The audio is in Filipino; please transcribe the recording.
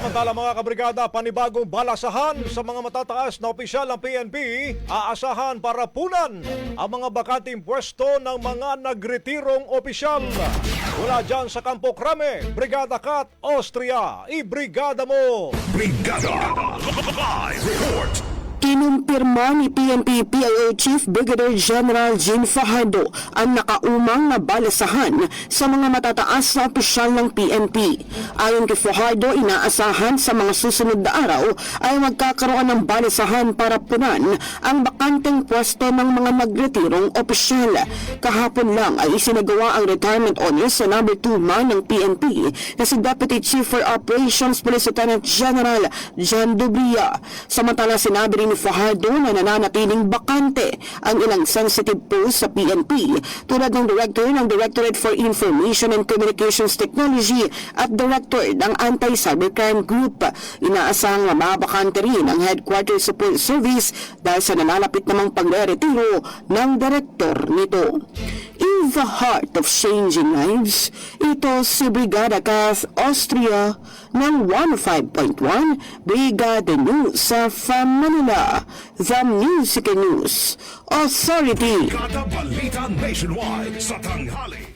Samantala mga kabrigada, panibagong balasahan sa mga matataas na opisyal ng PNP, aasahan para punan ang mga bakanting pwesto ng mga nagretirong opisyal. Mula dyan sa Kampo Krame, Brigada Kat, Austria, ibrigada mo! Brigada Live Report Kinumpirma ni PNP PIO Chief Brigadier General Jean Fajardo ang nakaumang na balasahan sa mga matataas na opisyal ng PNP. Ayon kay Fajardo, inaasahan sa mga susunod na araw ay magkakaroon ng balasahan para punan ang bakanteng pwesto ng mga nagretirong opisyal. Kahapon lang ay isinagawa ang retirement honors sa number 2 man ng PNP na si Deputy Chief for Operations Police Lieutenant General John Dubria. Samantala sinabi rin Fajardo na nananatiling bakante ang ilang sensitive posts sa PNP tulad ng Director ng Directorate for Information and Communications Technology at Director ng Anti-Cybercrime Group. Inaasang mababakante rin ang Headquarters Support Service dahil sa nanalapit namang pagre-retiro ng Director nito. The heart of changing lives, ito si Brigada Kath Austria ng 105.1 Brigada News from Manila, The Music News Authority. Brigada Balita Nationwide sa tanghali